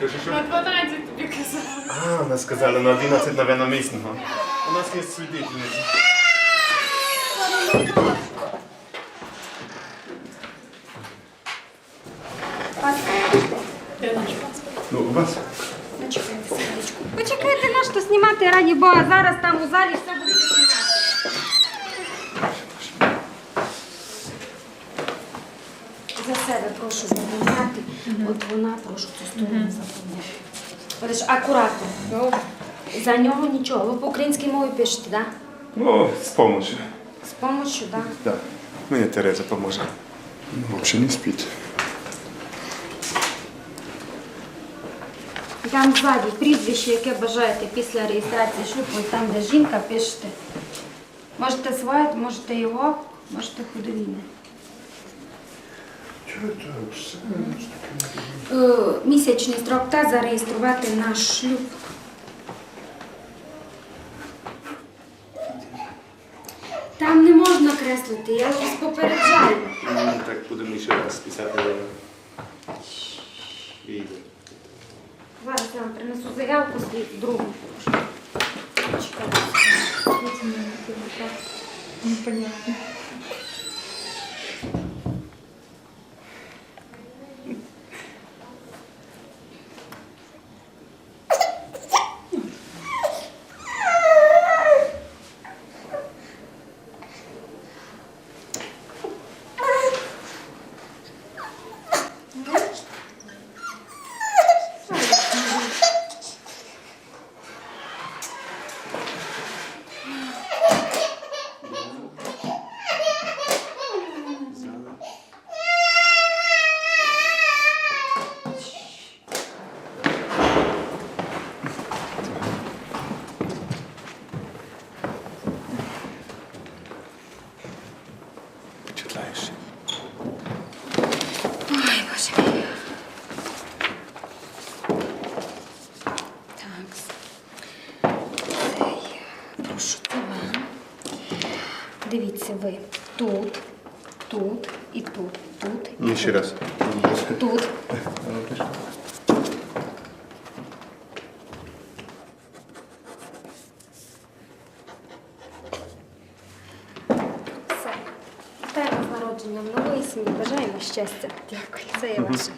На 12 тобі казала. А, вона сказала на 11 напевно. У нас є свидетельниці. Ну, у вас? Почекайте на що знімати, раді Бога. Зараз там у залі все буде знімати. За себе прошу запам'ятати. От вона прошу цю сторону. Подож, акуратно. За нього нічого. Ви по українській мові пишете, так? Ну, з помощью. З помощью, так? Да. Мені Тереза поможе. Ну, Взагалі не спить. Там ззаді прізвище, яке бажаєте після реєстрації шлюбу, і там, де жінка, пишете. Можете своє, можете його, можете худовільне. Чого так? Все. Е, Місячний строк та зареєструвати наш шлюб. Там не можна креслити, я вас попереджаю. Ну, так будемо ще раз писати. Зараз я вам принесу заявку з другу. Чекайте. Непонятно. Читаєш? Ой, боже мій. Так. Це є. Прошу, вам. Дивіться, ви тут, тут і тут, тут. і Ну, ще тут. раз. Тут. Все. Вітаємо з народженням нової сім'ї. Бажаємо щастя. Дякую. Це є ваше.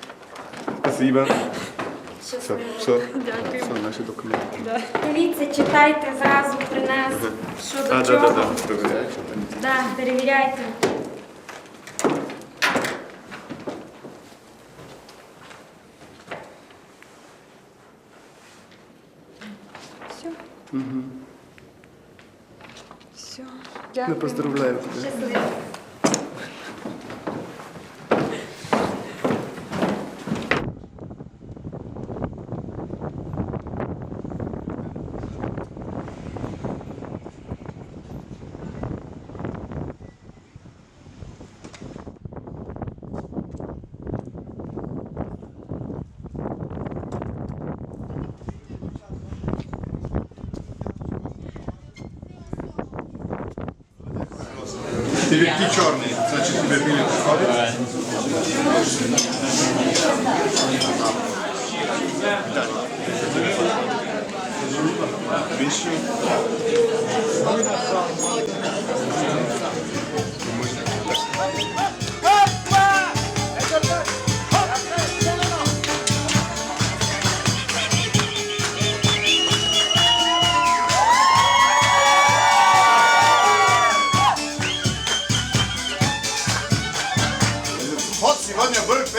Спасибо. Все, все. Дякую. Все, наші документи. Дивіться, читайте зразу при нас. Що до А, да, чого. да, да. Проверяйте. Да, перевіряйте. Все. Все. Дякую. Ну, поздравляю тебе. Щасливо. Тебе ті значит тебе білі подходит. Більше.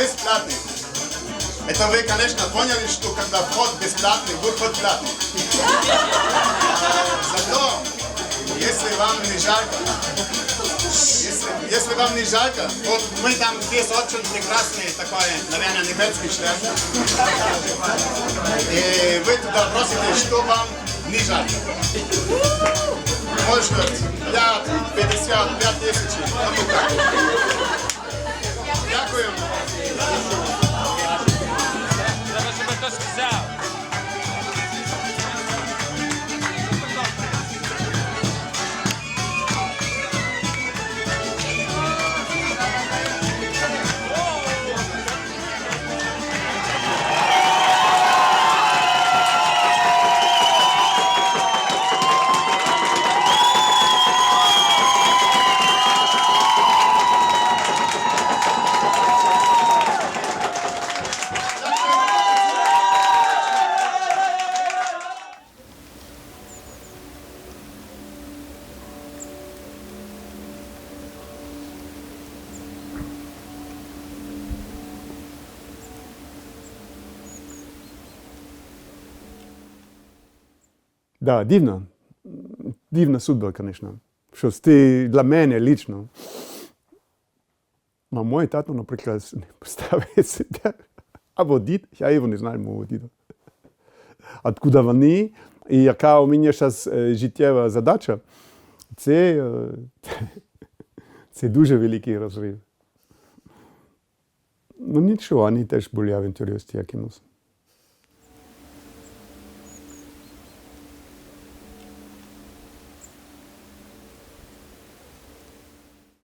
бесплатный. Это вы, конечно, поняли, что когда вход бесплатный, выход платный. Зато, если вам не жалко, если, если вам не жалко, вот мы там здесь очень прекрасный такой, наверное, немецкий член. И вы туда просите, что вам не жалко. Может, 5, 50, 5 тысяч, Да, дивно. Дивна судьба, конечно. Що ти для мене лично. А мой тато, наприклад, не поставив себе. Або дід, я його не знаю, мого діда. Откуда вони, і яка у мене зараз життєва задача, це, е, це дуже великий розрив. Ну нічого, вони теж були авантюристи якимось.